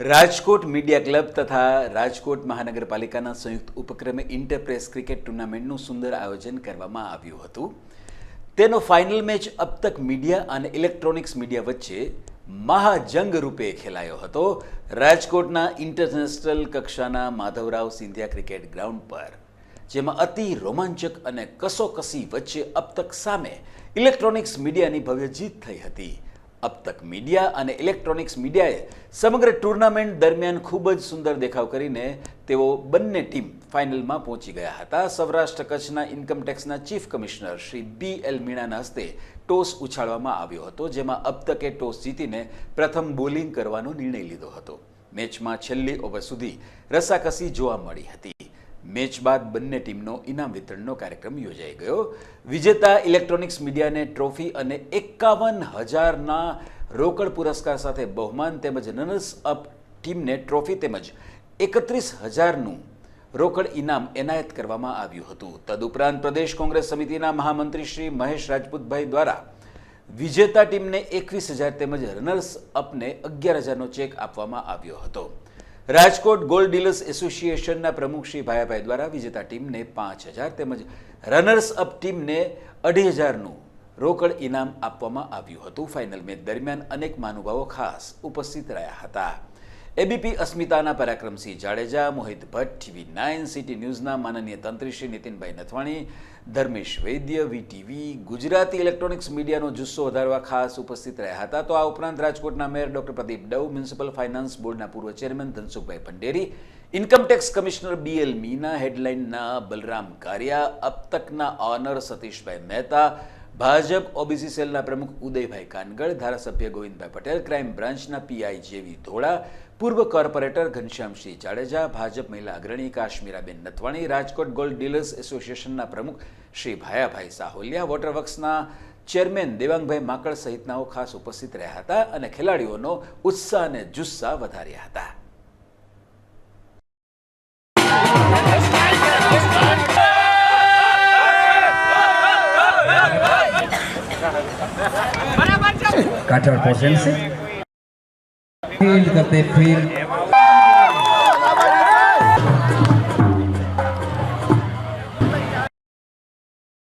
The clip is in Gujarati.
રાજકોટ મીડિયા ક્લબ તથા રાજકોટ મહાનગરપાલિકાના સંયુક્ત ઉપક્રમે ઇન્ટરપ્રેસ ક્રિકેટ ટુર્નામેન્ટનું સુંદર આયોજન કરવામાં આવ્યું હતું. તેનો ફાઇનલ મેચ અબ તક મીડિયા અને ઇલેક્ટ્રોનિક્સ મીડિયા વચ્ચે મહાજંગ રૂપે ખેલાયો હતો. રાજકોટના ઇન્ટરનેશનલ કક્ષાના માધવરાવ સિંધિયા ક્રિકેટ ગ્રાઉન્ડ પર, જેમાં અતિ રોમાંચક અને કસોકસી વચ્ચે અબ તક સામે ઇલેક્ટ્રોનિક્સ મીડિયાની ભવ્ય જીત થઈ હતી. અબ તક મીડિયા અને ઇલેક્ટ્રોનિક્સ મીડિયાએ સમગ્ર ટુર્નામેન્ટ દરમિયાન ખૂબ જ સુંદર દેખાવ કરીને તેઓ બંને ટીમ ફાઇનલમાં પહોંચી ગયા હતા. સૌરાષ્ટ્ર કચ્છના ઇન્કમટેક્સના chief commissioner Shri B L મીણાના હસ્તે ટોસ ઉછાળવામાં આવ્યો હતો, જેમાં અબ તકે ટોસ જીતીને પ્રથમ બોલિંગ કરવાનો નિર્ણય લીધો હતો. મેચમાં છેલ્લી ઓવર સુધી રસાકસી જોવા મળી હતી. મેચ બાદ બંને ટીમનો ઇનામ વિતરણનો કાર્યક્રમ યોજાઈ ગયો. વિજેતા ઇલેક્ટ્રોનિક્સ મીડિયાને ટ્રોફી અને એકાવન હજારના રોકડ પુરસ્કાર સાથે બહુમાન તેમજ રનર્સ અપ ટીમને ટ્રોફી તેમજ એકત્રીસ હજારનું રોકડ ઇનામ એનાયત કરવામાં આવ્યું હતું. તદુપરાંત પ્રદેશ કોંગ્રેસ સમિતિના મહામંત્રી શ્રી મહેશ રાજપૂતભાઈ દ્વારા વિજેતા ટીમને એકવીસ હજાર તેમજ રનર્સ અપને અગિયાર હજારનો ચેક આપવામાં આવ્યો હતો. રાજકોટ ગોલ્ડ ડીલર્સ એસોસિએશનના પ્રમુખ શ્રી ભાયાભાઈ દ્વારા વિજેતા ટીમને પાંચ હજાર તેમજ રનર્સ અપ ટીમને અઢી હજારનું રોકડ ઇનામ આપવામાં આવ્યું હતું. ફાઇનલ મેચ દરમિયાન અનેક મહાનુભાવો ખાસ ઉપસ્થિત રહ્યા હતા. ABP અસ્મિતાના Parakramsinh Jadeja, Mohit Bhatt, TV nine, city ન્યૂઝના માનનીય તંત્રી શ્રી નીતિનભાઈ નથવાણી, ધર્મેશ વૈદ્ય, વીટીવી, ગુજરાતી ઇલેક્ટ્રોનિક્સ મીડિયાનો જુસ્સો વધારવા ખાસ ઉપસ્થિત રહ્યા હતા. તો આ ઉપરાંત રાજકોટના mayor doctor Pradeep Dav, municipal finance બોર્ડના પૂર્વ chairman Dhansukhbhai Bhanderi income tax commissioner BL Meena, હેડલાઇનના Balram Kariya, અબતકના ઓનર સતીશભાઈ મહેતા ભાજપ ઓબીસી સેલના પ્રમુખ ઉદયભાઈ કાનગડ, ધારાસભ્ય ગોવિંદભાઈ પટેલ, ક્રાઇમ બ્રાન્ચના પીઆઈ જેવી ધોળા, પૂર્વ કોર્પોરેટર ઘનશ્યામસિંહ જાડેજા, ભાજપ મહિલા અગ્રણી કાશ્મીરાબેન નથવાણી, રાજકોટ ગોલ્ડ ડીલર્સ એસોસિએશનના પ્રમુખ શ્રી ભાયાભાઈ સાહોલિયા વોટરવર્ક્સના ચેરમેન દેવાંગભાઈ માકડ સહિતનાઓ ખાસ ઉપસ્થિત રહ્યા હતા અને ખેલાડીઓનો ઉત્સાહ અને જુસ્સા વધાર્યા હતા. काठर पोर्शन से फील्ड करते फील्ड